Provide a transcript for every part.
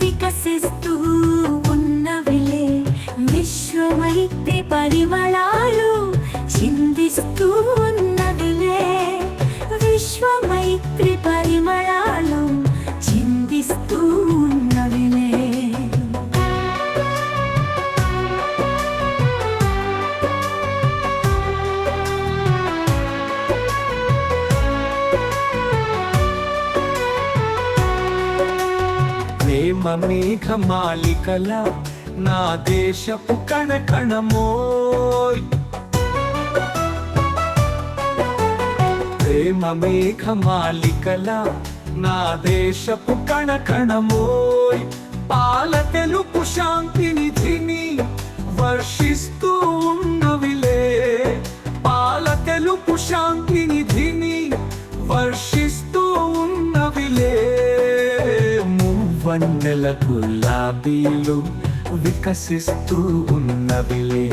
వికసిస్తూ ఉన్నవిలే విశ్వమైతే పరిమళాలు చిందిస్తూ ఉన్నదిలే విశ్వమైత్రి ప్రేమ మేఘమాలికల నా దేశపు కణకణమోయ్ ప్రేమ మేఘమాలికల నా దేశపు కణకణమోయ్ పాల తెలుపు శాంతి నిధిని వర్షిస్తూ నెల గులాబీలు వికసిస్తూ ఉన్నవిలే.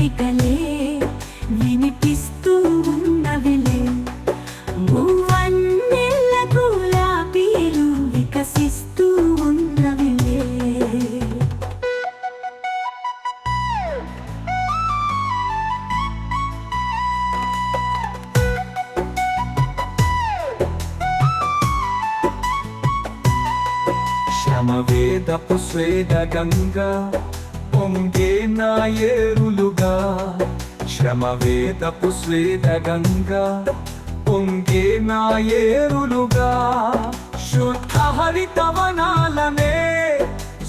పోగి గీతికలే వినిపిస్తూ ఉన్నవిలే మువ్వన్నెల గులాబీలు వికసిస్తూ ఉన్నవిలే శ్రమవేదపు స్వేద గంగా పొంగే నా ఏరులుగా శ్రమవేదపు స్వేద గంగా పొంగే నా ఏరులుగా. శుద్ధ హరితవనాలనే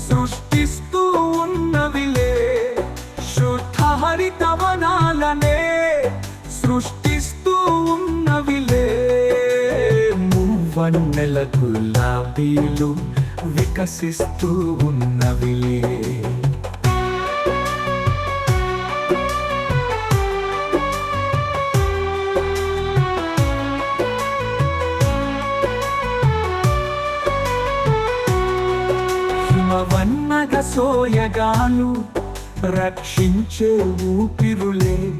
సృష్టిస్తూ ఉన్నవిలే. శుద్ధ హరితవనాలనే సృష్టిస్తూ ఉన్నవిలే. మువ్వన్నెల గులాబీలు వికసిస్తూ ఉన్నవిలే. వన్నగ సోయగాను రక్షించే ఊపిరులే.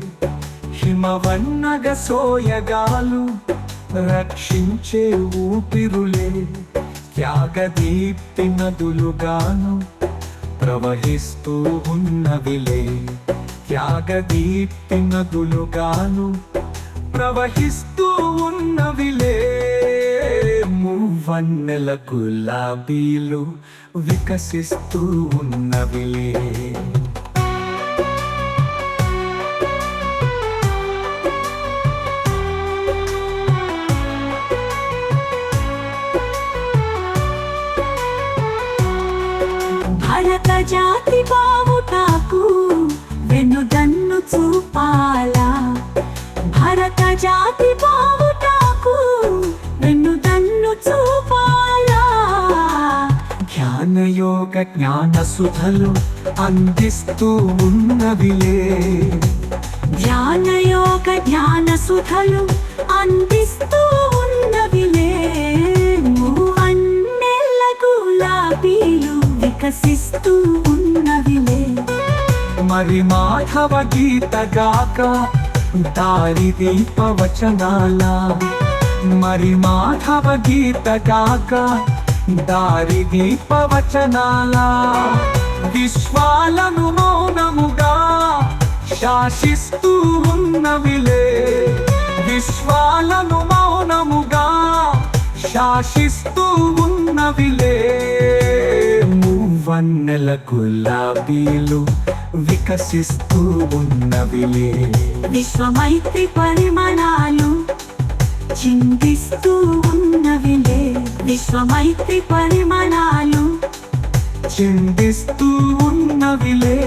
హిమవన్నగ సోయగాలు రక్షించే ఊపిరులే. త్యాగదీప్తి నదులుగాను ప్రవహిస్తూ ఉన్నవిలే. త్యాగదీప్తి నదులుగాను ప్రవహిస్తూ ఉన్నవిలే. వన్నెల గులాబీలు వికసిస్తూ ఉన్నవిలే భరత జాతి బా జ్ఞానయోగ జ్ఞాన సుధలు అందిస్తూ ఉన్నవిలే ధ్యానయోగ జ్ఞాన సుధలు అందిస్తూ ఉన్నవిలే మూవన్నెల గులాబీలు వికసిస్తూ ఉన్నవిలే మరి మాధవ గీత గాక దారి దీప వచనాల మరి మాధవ గీత గాక దారి దీపవచనాల విశ్వాలను మౌనముగా శాసిస్తూ ఉన్నవిలే. విశ్వాలను మౌనముగా శాసిస్తూ ఉన్నవిలే. వన్నెల గులాబీలు వికసిస్తూ ఉన్నవిలే. విశ్వమైత్రి పరిమాణాలు చింతిస్తూ ఉన్నవిలే విశ్వమైత్రి పరిమాణాలు చింతిస్తూ ఉన్నవిలే